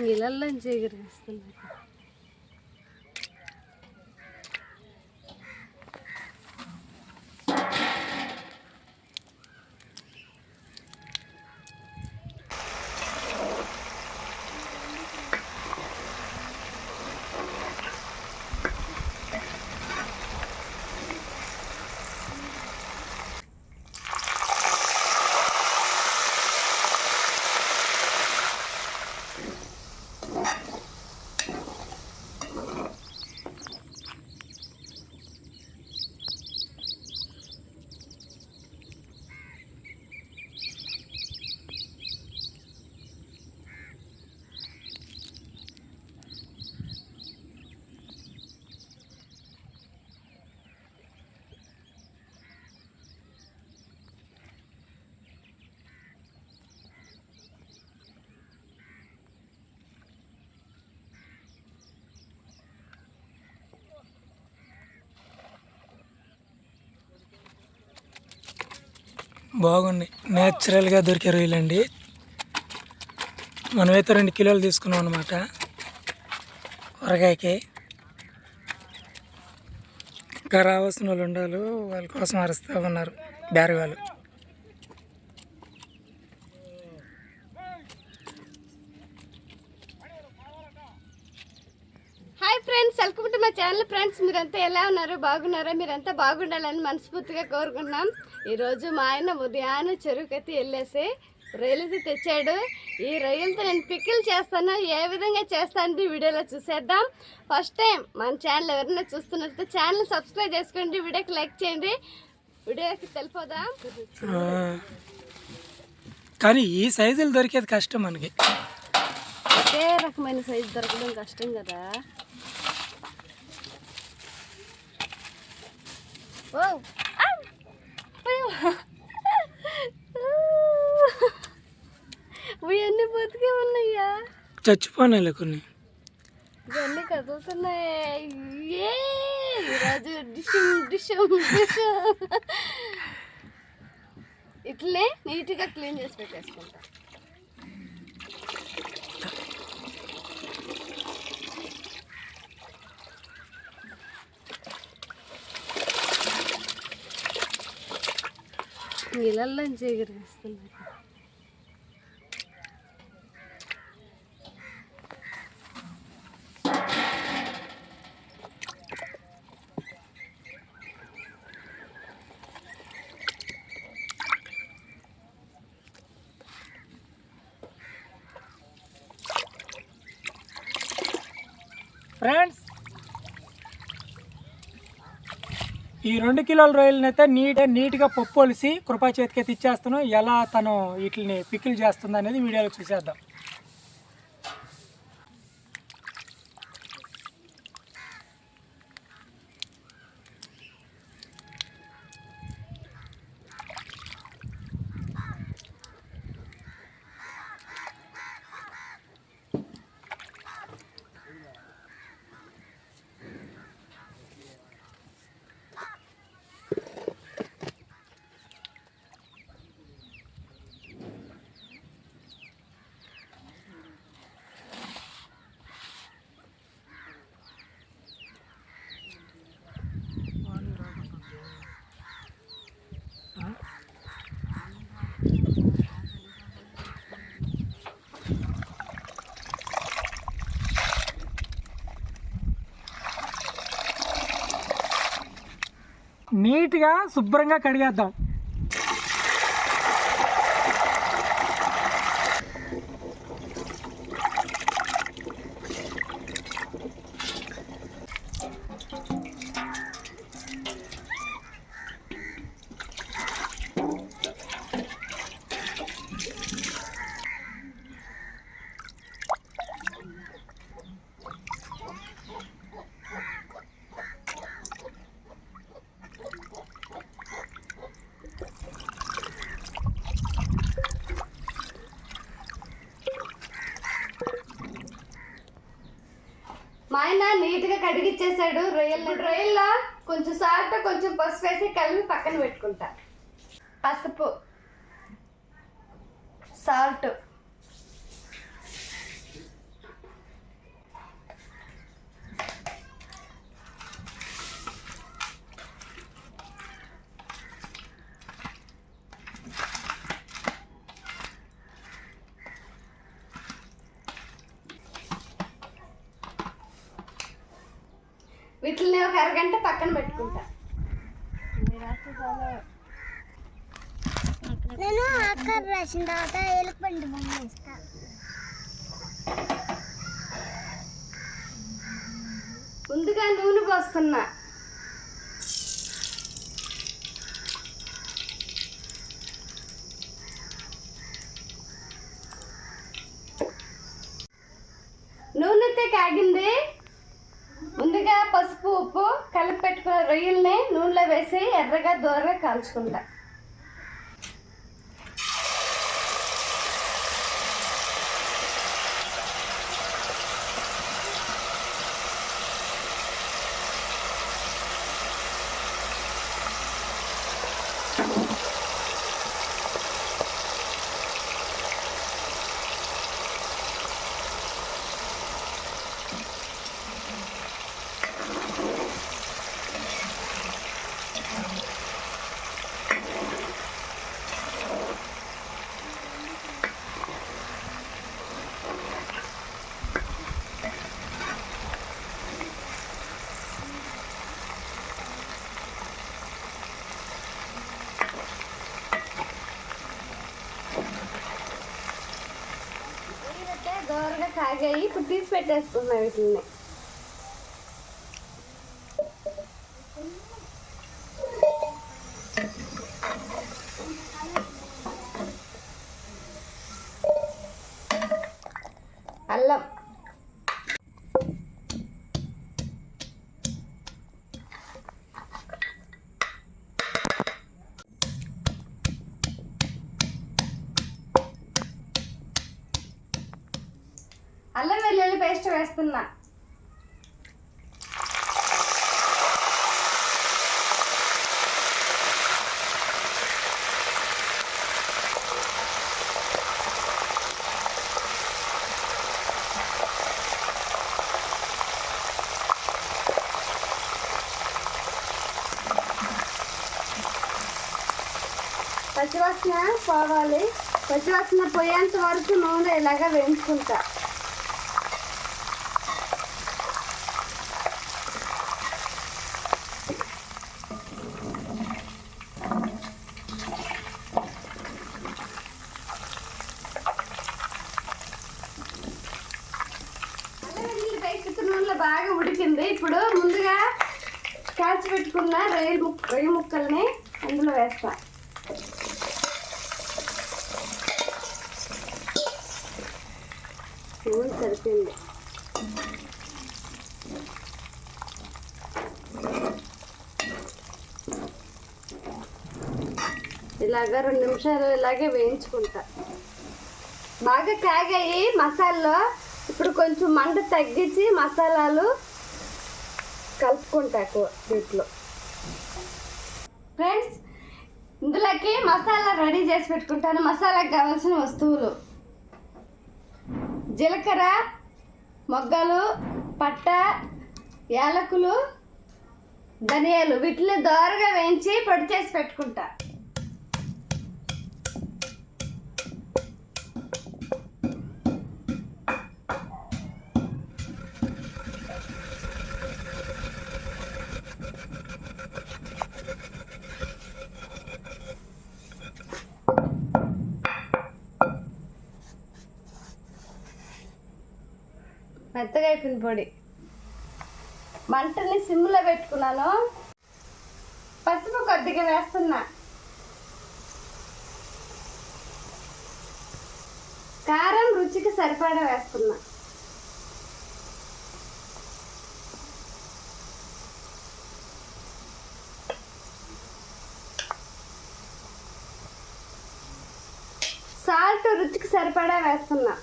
నీళ్ళల్లో ఎగిరేస్తుంది. బాగున్నాయి న్యాచురల్గా దొరికే రొయ్యలండి. మనమైతే రెండు కిలోలు తీసుకున్నాం అనమాట ఉరగాయకి ఇంకా రావాల్సిన వాళ్ళు ఉండాలి. వాళ్ళ కోసం అరుస్తూ ఉన్నారు. బ్యారి వాళ్ళు hi friends welcome channel friends మీరంతా ఎలా ఉన్నారు? బాగున్నారా? మీరంతా బాగుండాలని మనస్ఫూర్తిగా కోరుకున్నాం ఈరోజు మా ఆయన ఉదయాన్నే చెరువుకైతే వెళ్ళేసి రొయ్యలైతే తెచ్చాడు. ఈ రొయ్యలతో నేను పికిల్ చేస్తాను. ఏ విధంగా చేస్తాను వీడియోలో చూసేద్దాం. ఫస్ట్ టైం మన ఛానల్ ఎవరైనా చూస్తున్నట్లయితే ఛానల్ సబ్స్క్రైబ్ చేసుకోండి. వీడియోకి లైక్ చేయండి. వీడియోకి తెలిపోదాం. కానీ ఈ సైజులు దొరికేది కష్టం మనకి. ఒకే రకమైన సైజు దొరకడం కష్టం కదా. ఆ! అయ్యో! ఇవన్నీ బతికే ఉన్నాయ్యా చచ్చిపోయినాయిలే కొన్ని. ఇవన్నీ కదులుతున్నాయి. ఏ ఈరోజు డిషం డిషం ఇట్లనే నీట్గా క్లీన్ చేసి పెట్టేసుకుంటా. నీళ్ళల్లోంచి ఎగిరేస్తుంది. ఫ్రెండ్స్ ఈ రెండు కిలోల రొయ్యలని అయితే నీట్ నీట్గా పప్పు ఒలిసి కృపా చేతికి అయితే ఇచ్చేస్తున్నాం. ఎలా తను వీటిని పికిల్ చేస్తుంది అనేది వీడియోలో చూసేద్దాం. నీట్గా శుభ్రంగా కడిగేద్దాం మా ఆయన నీట్గా కడిగిచ్చేసాడు రొయ్యలు రొయ్యల్లో కొంచెం సాల్ట్ కొంచెం పసుపు వేసి కలిపి పక్కన పెట్టుకుంటా. పసుపు. సాల్ట్. వీటిని ఒక అరగంట పక్కన పెట్టుకుంటా. నేను అక్కడ రాసిన తర్వాత ఎలుగుబంటి బొమ్మ వేస్తా. ముందుగా నూనె పోస్తున్నా. నూనె అయితే కాగింది. పసుపు ఉప్పు కలిపి పెట్టుకున్న రొయ్యల్ని నూనెలో వేసి ఎర్రగా దూరగా కాల్చుకుంటా రొయ్యలైతే దూరగా అయ్యి ఇప్పుడు తీసి పెట్టేసుకున్నా వీటిని పచ్చివాసన పోవాలి. పచ్చివాసన పోయేంత వరకు నూనె ఇలాగ వేయించుకుంటా. నూనెలో బాగా ఉడికింది. ఇప్పుడు ముందుగా కాల్చి పెట్టుకున్న రొయ్యల ముక్క రొయ్య ముక్కల్ని అందులో వేస్తాను నూనె సరిపోయింది ఇలాగా రెండు నిమిషాలు ఇలాగే వేయించుకుంటా. బాగా కాగాయి మసాలాలో ఇప్పుడు కొంచెం మంట తగ్గించి మసాలాలు కలుపుకుంటా కూ- దీంట్లో ఫ్రెండ్స్ ఇందులోకి మసాలా రెడీ చేసి పెట్టుకుంటాను. మసాలాకి కావాల్సిన వస్తువులు. జీలకర్ర మొగ్గలు పట్ట యాలకులు ధనియాలు వీటిని దోరగా వేయించి పొడి చేసి పెట్టుకుంటా. మెత్తగా అయిపోయింది పొడి. మంటని సిమ్లో పెట్టుకున్నాను. పసుపు కొద్దిగా వేస్తున్నా. కారం రుచికి సరిపడా వేస్తున్నా. సాల్ట్ రుచికి సరిపడా వేస్తున్నా.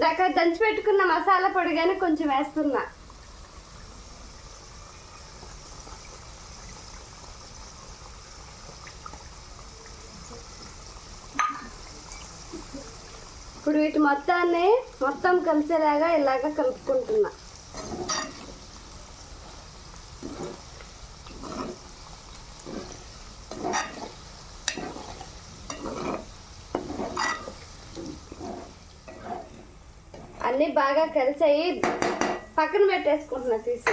ఇందాక దంచి పెట్టుకున్న మసాలా పొడి కానీ కొంచెం వేస్తున్నా. ఇప్పుడు వీటి మొత్తాన్ని మొత్తం కలిసేలాగా ఇలాగ కలుపుకుంటున్నా. అన్నీ బాగా కలిసాయి. పక్కన పెట్టేసుకుంటున్నా తీసి.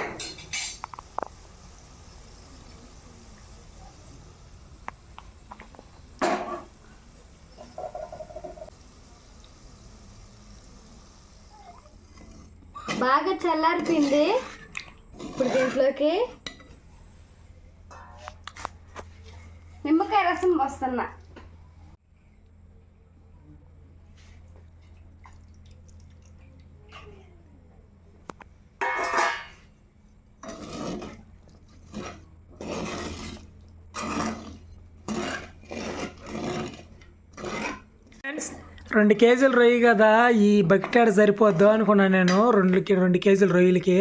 బాగా చల్లారిపోయింది ఇప్పుడు దీంట్లోకి. నిమ్మకాయ రసం వస్తున్నా రెండు కేజీల రొయ్యి కదా ఈ బకెట్ ఆడ సరిపోద్దు అనుకున్నాను నేను. రెండు రెండు కేజీల రొయ్యలకి.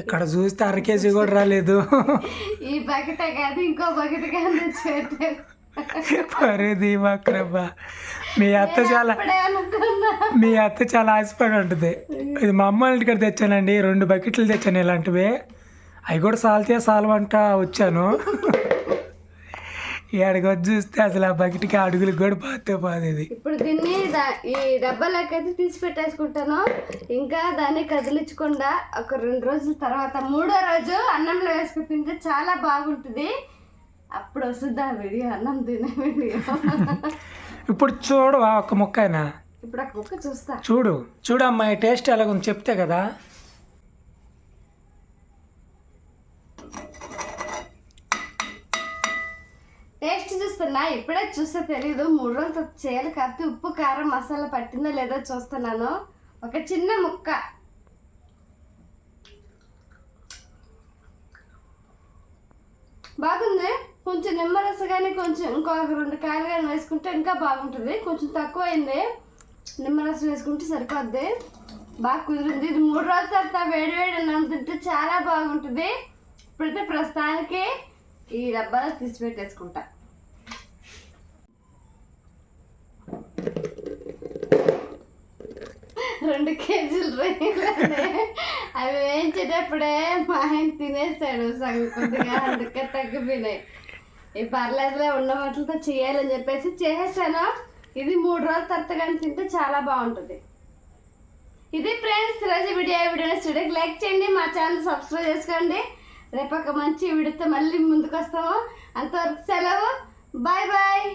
ఇక్కడ చూస్తే అర కేజీ కూడా రాలేదు. ఈ బకెట్ కాదు ఇంకో బకెట్ కాదు పరేది మాక్రబ్బా. మీ అత్త చాలా మీ అత్త చాలా ఆశపడి ఉంటుంది. ఇది మా అమ్మ ఇంటికి తెచ్చానండి రెండు బకెట్లు తెచ్చాను ఇలాంటివి. అవి కూడా సాల్తే సాల్వంట వచ్చాను. వచ్చి చూస్తే అసలు ఆ బకెట్కి అడుగులకు కూడా పాతే పాదేది ఇప్పుడు దీన్ని ఈ డబ్బాలోకి అయితే తీసి పెట్టేసుకుంటాను ఇంకా దాన్ని కదిలించకుండా ఒక రెండు రోజుల తర్వాత మూడో రోజు అన్నంలో వేసుకుని తింటే చాలా బాగుంటుంది. అప్పుడు వస్తుంది ఆ వీడియో అన్నం తినే వీడియో. ఇప్పుడు చూడు ఒక ముక్క అయినా ఇప్పుడు ఒక ముక్క చూస్తా. చూడు చూడు అమ్మాయి టేస్ట్ ఎలాగుంది చెప్తే కదా టేస్ట్ నా ఇప్పుడే చూస్తే తెలీదు. మూడు రోజులు చేయాలి కాబట్టి ఉప్పు కారం మసాలా పట్టిందో లేదో చూస్తున్నాను. ఒక చిన్న ముక్క. బాగుంది. కొంచెం నిమ్మరస కానీ కొంచెం ఇంకొక రెండు కాయలు కానీ వేసుకుంటే ఇంకా బాగుంటుంది. కొంచెం తక్కువ అయింది నిమ్మరసం వేసుకుంటే సరిపోద్ది. బాగా కుదిరింది. ఇది మూడు రోజుల తర్వాత వేడి వేడి అన్నం తింటే చాలా బాగుంటుంది. ఇప్పుడైతే ప్రస్తుతానికి ఈ డబ్బాలో తీసి పెట్టేసుకుంటా. రెండు కేజీలు రొయ్యలు అవి వేయించేటప్పుడే మా ఆయన తినేసాడు సగం కొద్దిగా అందుకే తగ్గిపోయినాయి. ఈ పర్లేదులే ఉన్న వాటితో చేయాలని చెప్పేసి చేసేసాను. ఇది మూడు రోజుల తర్వాత కానీ తింటే చాలా బాగుంటుంది. ఇది ఫ్రెండ్స్ రోజు వీడియో వీడియో స్టూడియోకి లైక్ చేయండి మా ఛానల్ సబ్స్క్రైబ్ చేసుకోండి. రేపు ఒక మంచి వీడియోతో మళ్ళీ ముందుకు వస్తాము అంతవరకు సెలవు. Bye bye.